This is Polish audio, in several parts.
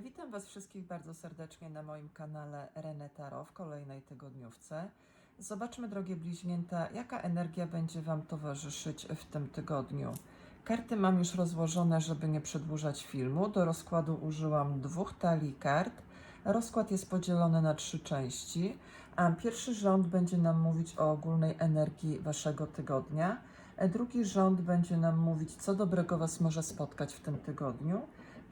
Witam Was wszystkich bardzo serdecznie na moim kanale René Taro w kolejnej tygodniówce. Zobaczmy, drogie bliźnięta, jaka energia będzie Wam towarzyszyć w tym tygodniu. Karty mam już rozłożone, żeby nie przedłużać filmu. Do rozkładu użyłam dwóch talii kart. Rozkład jest podzielony na trzy części. Pierwszy rząd będzie nam mówić o ogólnej energii Waszego tygodnia. Drugi rząd będzie nam mówić, co dobrego Was może spotkać w tym tygodniu.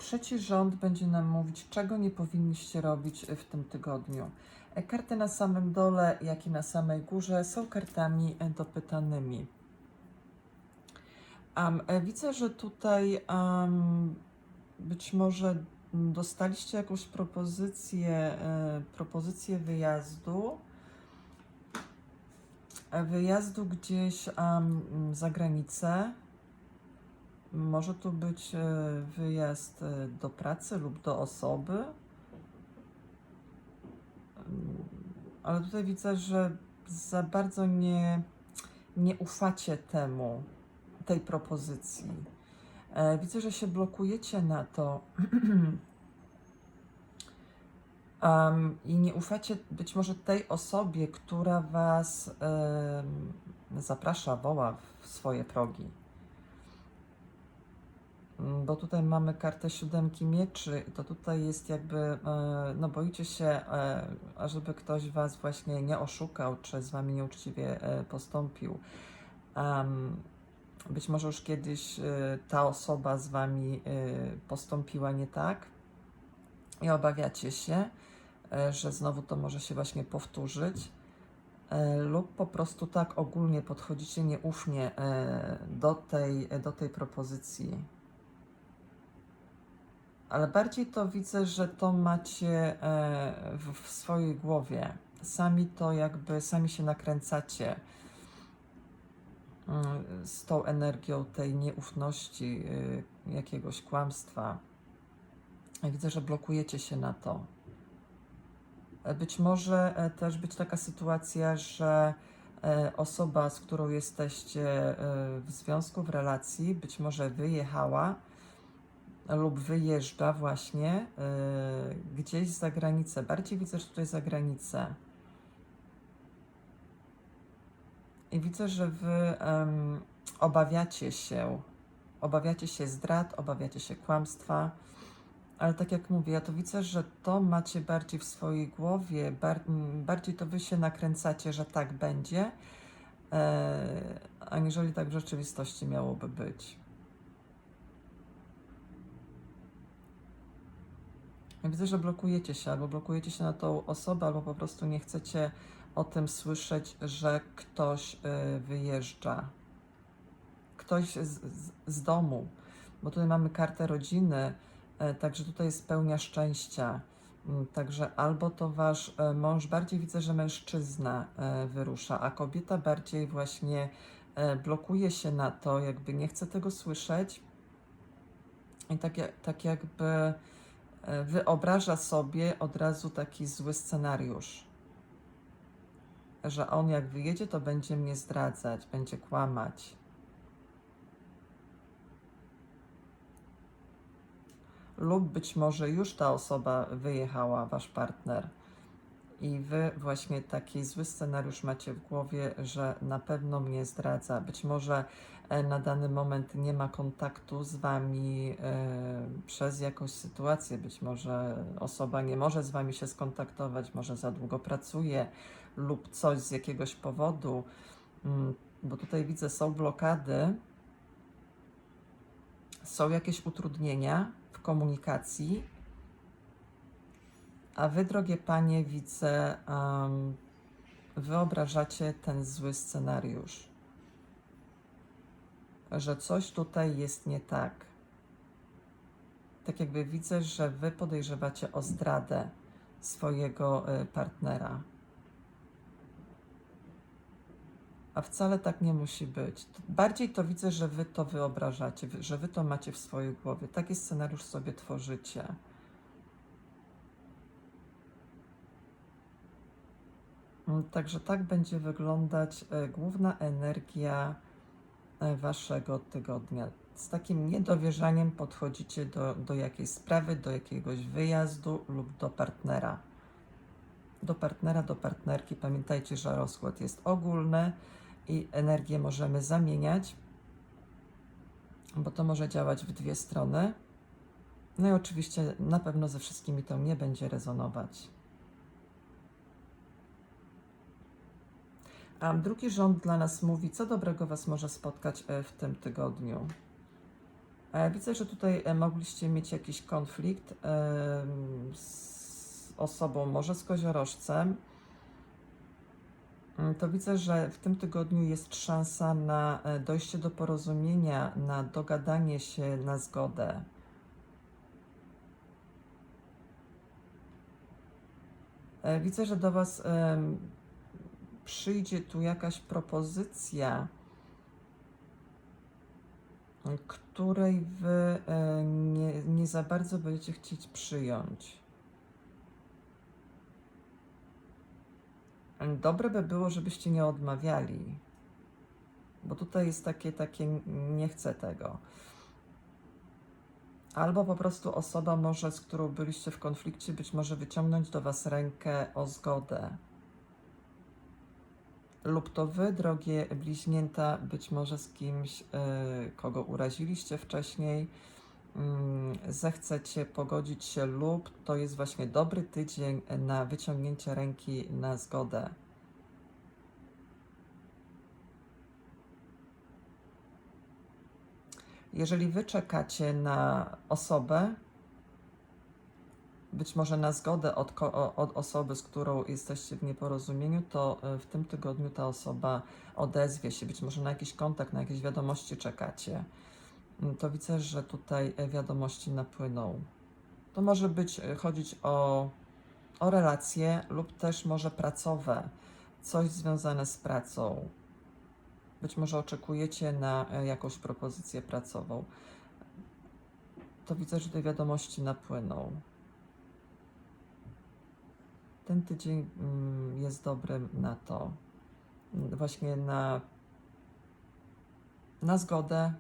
Trzeci rząd będzie nam mówić, czego nie powinniście robić w tym tygodniu. E, Karty na samym dole, jak i na samej górze są kartami e, dopytanymi. Um, e, widzę, że tutaj um, być może dostaliście jakąś propozycję, e, propozycję wyjazdu. E, Wyjazdu gdzieś um, za granicę. Może to być e, wyjazd e, do pracy lub do osoby. Mm, Ale tutaj widzę, że za bardzo nie, nie ufacie temu, tej propozycji. E, Widzę, że się blokujecie na to. Em, I nie ufacie być może tej osobie, która was em, zaprasza, woła w swoje progi. Bo tutaj mamy kartę siódemki mieczy to tutaj jest jakby, e, no boicie się, e, ażeby ktoś was właśnie nie oszukał, czy z wami nieuczciwie e, postąpił. Być może już kiedyś ta osoba z wami postąpiła nie tak i obawiacie się, że znowu to może się właśnie powtórzyć. Lub po prostu tak ogólnie podchodzicie nieufnie do tej, do tej propozycji. Ale bardziej to widzę, że to macie e, w, w swojej głowie. Sami to jakby, sami się nakręcacie mm, z tą energią tej nieufności, y, jakiegoś kłamstwa. Widzę, że blokujecie się na to. E, Być może e, też być taka sytuacja, że e, osoba, z którą jesteście e, w związku, w relacji, być może wyjechała lub wyjeżdża właśnie e, gdzieś za granicę. Bardziej widzę, że tutaj za granicę. I widzę, że wy em, obawiacie się, obawiacie się zdrad, obawiacie się kłamstwa. Ale tak jak mówię, ja to widzę, że to macie bardziej w swojej głowie, bar, bardziej to wy się nakręcacie, że tak będzie, e, aniżeli tak w rzeczywistości miałoby być. Ja widzę, że blokujecie się, albo blokujecie się na tą osobę, albo po prostu nie chcecie o tym słyszeć, że ktoś y, wyjeżdża. Ktoś z, z, z domu, bo tutaj mamy kartę rodziny, e, także tutaj jest pełnia szczęścia. Mm, Także albo to wasz e, mąż, bardziej widzę, że mężczyzna wyrusza, a kobieta bardziej właśnie blokuje się na to, jakby nie chce tego słyszeć i tak, jak- tak jakby wyobraża sobie od razu taki zły scenariusz, że on jak wyjedzie, to będzie mnie zdradzać, będzie kłamać. Lub być może już ta osoba wyjechała, wasz partner, i wy właśnie taki zły scenariusz macie w głowie, że na pewno mnie zdradza. Być może e, na dany moment nie ma kontaktu z wami e, przez jakąś sytuację. Być może osoba nie może z wami się skontaktować, może za długo pracuje lub coś z jakiegoś powodu, Mm, bo tutaj widzę, są blokady, są jakieś utrudnienia w komunikacji. A wy, drogie panie, widzę, wyobrażacie ten zły scenariusz, że coś tutaj jest nie tak. Tak jakby widzę, że wy podejrzewacie o zdradę swojego y, partnera. A wcale tak nie musi być. Bardziej to widzę, że wy to wyobrażacie, wy- że wy to macie w swojej głowie. Taki scenariusz sobie tworzycie. Mm, Także tak będzie wyglądać e, główna energia waszego tygodnia. z takim niedowierzaniem podchodzicie do, do jakiejś sprawy, do jakiegoś wyjazdu lub do partnera. Do partnera, do partnerki. Pamiętajcie, że rozkład jest ogólny i energię możemy zamieniać, bo to może działać w dwie strony. No i oczywiście na pewno ze wszystkimi to nie będzie rezonować. Drugi rząd dla nas mówi, co dobrego Was może spotkać e, w tym tygodniu. E, Widzę, że tutaj e, mogliście mieć jakiś konflikt z osobą, może z koziorożcem. Mm, To widzę, że w tym tygodniu jest szansa na dojście do porozumienia, na dogadanie się, na zgodę. Widzę, że do Was przyjdzie tu jakaś propozycja, której Wy e, nie, nie za bardzo będziecie chcieć przyjąć. Dobre by było, żebyście nie odmawiali, bo tutaj jest takie, takie nie chcę tego. Albo po prostu osoba może, z którą byliście w konflikcie, być może wyciągnąć do Was rękę o zgodę. Lub to Wy, drogie bliźnięta, być może z kimś, y, kogo uraziliście wcześniej, mm, zechcecie pogodzić się, lub to jest właśnie dobry tydzień na wyciągnięcie ręki na zgodę. Jeżeli wy czekacie na osobę, być może na zgodę od, od osoby, z którą jesteście w nieporozumieniu, to y, w tym tygodniu ta osoba odezwie się, być może na jakiś kontakt, na jakieś wiadomości czekacie. Mm, To widzę, że tutaj e, wiadomości napłyną. To może być y, chodzić o, o relacje lub też może pracowe, coś związane z pracą. Być może oczekujecie na e, jakąś propozycję pracową. To widzę, że te wiadomości napłyną. Ten tydzień mm, jest dobry na to. Właśnie na, na zgodę.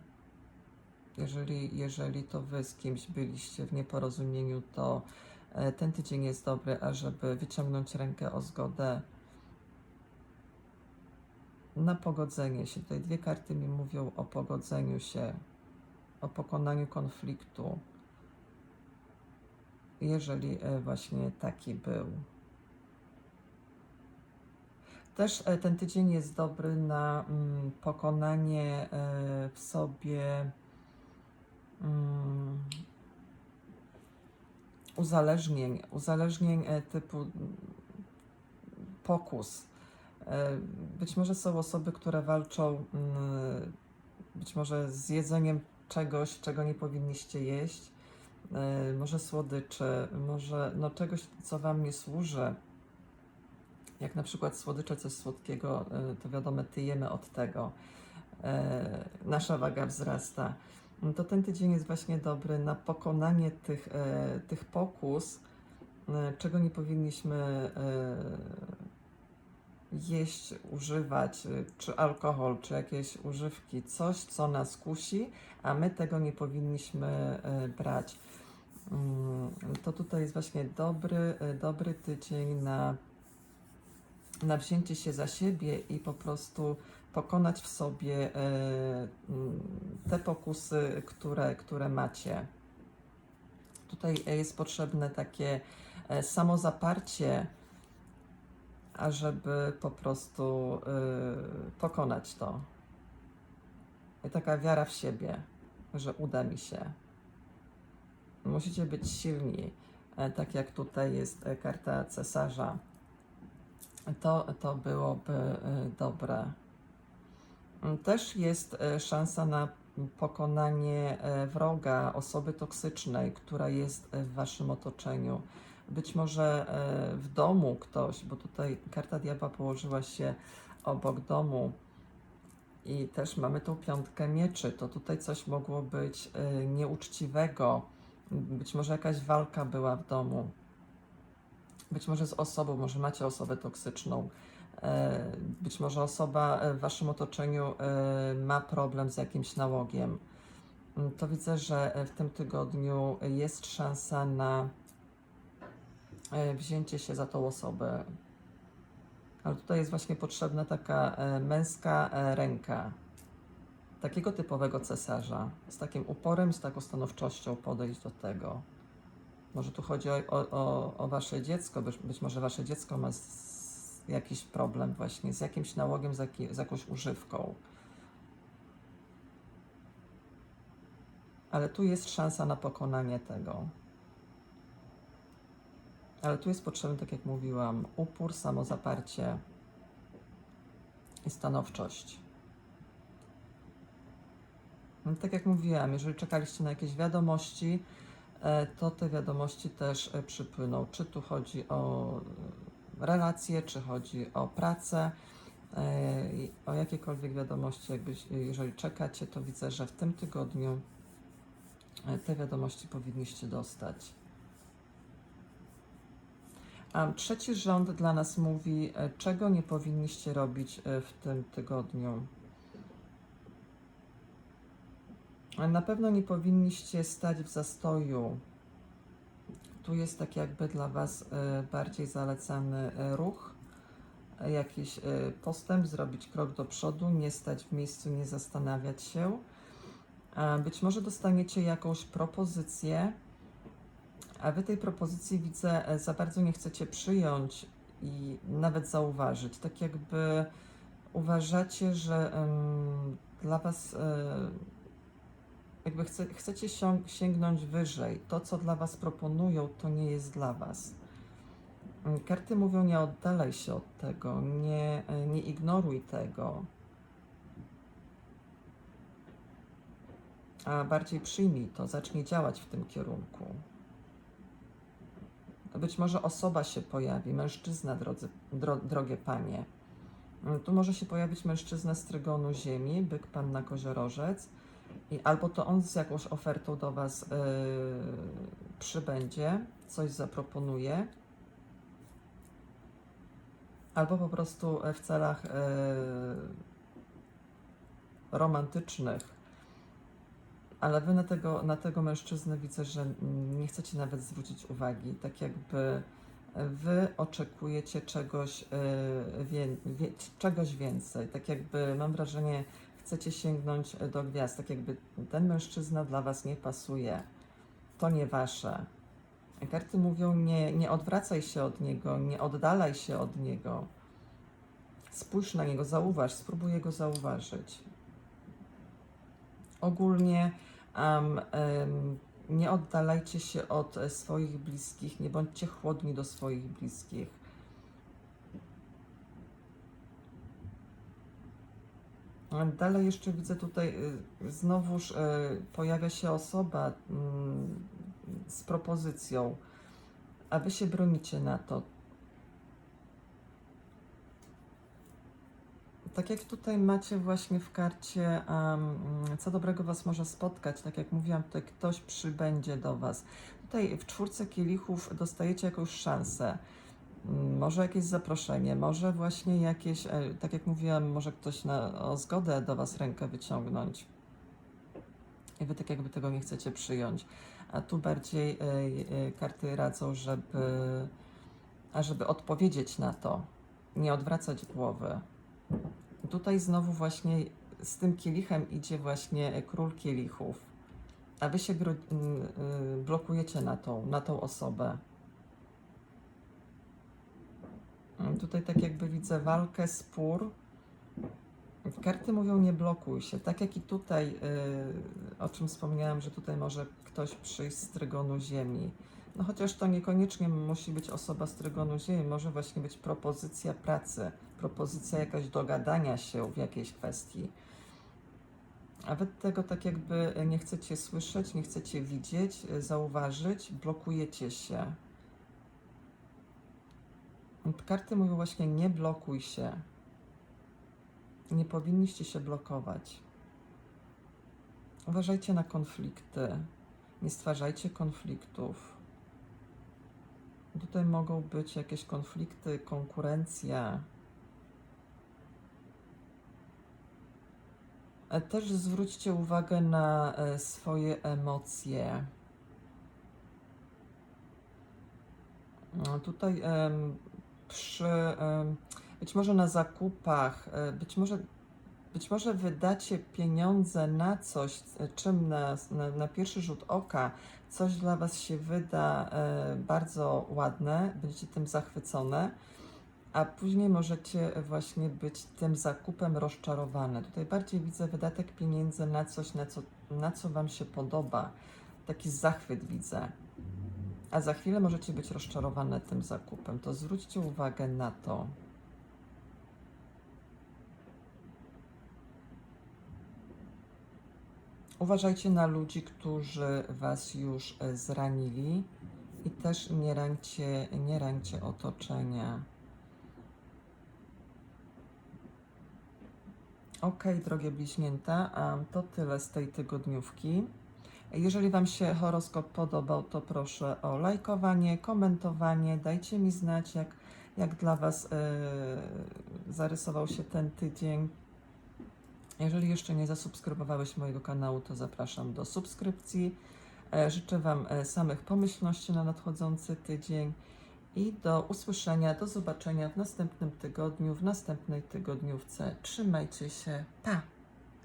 Jeżeli, jeżeli to wy z kimś byliście w nieporozumieniu, to e, ten tydzień jest dobry, ażeby wyciągnąć rękę o zgodę na pogodzenie się. Tutaj dwie karty mi mówią o pogodzeniu się, o pokonaniu konfliktu, jeżeli e, właśnie taki był. Też e, ten tydzień jest dobry na mm, pokonanie e, w sobie mm, uzależnień, uzależnień e, typu mm, pokus. Być może są osoby, które walczą być może z jedzeniem czegoś, czego nie powinniście jeść, może słodyczy, może no czegoś, co wam nie służy. Jak na przykład słodycze, coś słodkiego, e, to wiadomo, tyjemy od tego. E, Nasza waga wzrasta. No To ten tydzień jest właśnie dobry na pokonanie tych, e, tych pokus, czego nie powinniśmy jeść, używać, czy alkohol, czy jakieś używki, coś, co nas kusi, a my tego nie powinniśmy brać. Mm, To tutaj jest właśnie dobry, dobry tydzień na, na wzięcie się za siebie i po prostu pokonać w sobie y, mm, te pokusy, które, które macie. Tutaj jest potrzebne takie e, samozaparcie, ażeby po prostu pokonać to. I taka wiara w siebie, że uda mi się. Musicie być silni, e, tak jak tutaj jest e, karta cesarza. To, to byłoby y, dobre. Mm, Też jest e, szansa na pokonanie e, wroga, osoby toksycznej, która jest w waszym otoczeniu. Być może w domu ktoś, bo tutaj karta diabła położyła się obok domu i też mamy tą piątkę mieczy. To tutaj coś mogło być nieuczciwego. Być może jakaś walka była w domu. Być może z osobą, może macie osobę toksyczną. E, Być może osoba e, w waszym otoczeniu e, ma problem z jakimś nałogiem. mm, to widzę, że w tym tygodniu jest szansa na wzięcie się za tą osobę. Ale tutaj jest właśnie potrzebna taka męska ręka, takiego typowego cesarza, z takim uporem, z taką stanowczością podejść do tego. Może tu chodzi o, o, o, wasze dziecko, być, być może wasze dziecko ma z, jakiś problem właśnie z jakimś nałogiem, z, z jakąś używką. Ale tu jest szansa na pokonanie tego. Ale tu jest potrzebny, tak jak mówiłam, upór, samozaparcie i stanowczość. No, tak jak mówiłam, jeżeli czekaliście na jakieś wiadomości, to te wiadomości też e, przypłyną. Czy tu chodzi o e, relacje, czy chodzi o pracę, e, o jakiekolwiek wiadomości, jakby, jeżeli czekacie, to widzę, że w tym tygodniu e, te wiadomości powinniście dostać. A trzeci rząd dla nas mówi, e, czego nie powinniście robić e, w tym tygodniu. E, Na pewno nie powinniście stać w zastoju. Tu jest tak jakby dla Was e, bardziej zalecany e, ruch, jakiś e, postęp, zrobić krok do przodu, nie stać w miejscu, nie zastanawiać się. Być może dostaniecie jakąś propozycję, a Wy tej propozycji widzę e, za bardzo nie chcecie przyjąć i nawet zauważyć. Tak jakby uważacie, że dla Was e, jakby chce, chcecie sięgnąć wyżej. To, co dla Was proponują, to nie jest dla Was. Mm, Karty mówią, nie oddalaj się od tego, nie, e, nie ignoruj tego, a bardziej przyjmij to, zacznij działać w tym kierunku. Być może osoba się pojawi, mężczyzna, drodzy, dro, drogie panie. Mm, Tu może się pojawić mężczyzna z trygonu ziemi, byk, panna, koziorożec. I albo to on z jakąś ofertą do Was yy, przybędzie, coś zaproponuje, albo po prostu w celach yy, romantycznych, ale Wy na tego, na tego mężczyznę widzę, że nie chcecie nawet zwrócić uwagi, tak jakby Wy oczekujecie czegoś, yy, wie, wie, czegoś więcej, tak jakby mam wrażenie, chcecie sięgnąć do gwiazd, tak jakby ten mężczyzna dla Was nie pasuje. To nie Wasze. Karty mówią, nie, nie odwracaj się od niego, nie oddalaj się od niego. Spójrz na niego, zauważ, spróbuj go zauważyć. Ogólnie em, em, nie oddalajcie się od swoich bliskich, nie bądźcie chłodni do swoich bliskich. Dalej jeszcze widzę tutaj, y, znowuż y, pojawia się osoba mm, z propozycją, a wy się bronicie na to. Tak jak tutaj macie właśnie w karcie, um, co dobrego Was może spotkać, tak jak mówiłam, tutaj ktoś przybędzie do Was. Tutaj w czwórce kielichów dostajecie jakąś szansę. Może jakieś zaproszenie, może właśnie jakieś, e, tak jak mówiłam, może ktoś na, o zgodę do Was rękę wyciągnąć. I Wy tak jakby tego nie chcecie przyjąć. A tu bardziej e, e, karty radzą, żeby, żeby odpowiedzieć na to, nie odwracać głowy. Tutaj znowu właśnie z tym kielichem idzie właśnie król kielichów, a Wy się blokujecie na tą, na tą osobę. Tutaj tak jakby widzę walkę, spór. Karty mówią nie blokuj się. Tak jak i tutaj, y, o czym wspomniałam, że tutaj może ktoś przyjść z trygonu ziemi. No chociaż to niekoniecznie musi być osoba z trygonu ziemi, może właśnie być propozycja pracy, propozycja jakaś dogadania się w jakiejś kwestii. A wy tego tak jakby nie chcecie słyszeć, nie chcecie widzieć, y, zauważyć, blokujecie się. Karty mówią właśnie nie blokuj się. Nie powinniście się blokować. Uważajcie na konflikty. Nie stwarzajcie konfliktów. Tutaj mogą być jakieś konflikty, konkurencja. E, Też zwróćcie uwagę na e, swoje emocje. No, Tutaj przy być może na zakupach, e, być może, być może wydacie pieniądze na coś, e, czym na, na, na pierwszy rzut oka coś dla Was się wyda e, bardzo ładne, będziecie tym zachwycone, a później możecie właśnie być tym zakupem rozczarowane. Tutaj bardziej widzę wydatek pieniędzy na coś, na co, na co Wam się podoba. Taki zachwyt widzę. A za chwilę możecie być rozczarowane tym zakupem. To zwróćcie uwagę na to. Uważajcie na ludzi, którzy Was już e, zranili i też nie rańcie, nie rańcie otoczenia. Ok, drogie bliźnięta, to tyle z tej tygodniówki. Jeżeli Wam się horoskop podobał, to proszę o lajkowanie, komentowanie. Dajcie mi znać, jak, jak dla Was e, zarysował się ten tydzień. Jeżeli jeszcze nie zasubskrybowałeś mojego kanału, to zapraszam do subskrypcji. E, Życzę Wam e, samych pomyślności na nadchodzący tydzień i do usłyszenia, do zobaczenia w następnym tygodniu, w następnej tygodniówce. Trzymajcie się. Pa!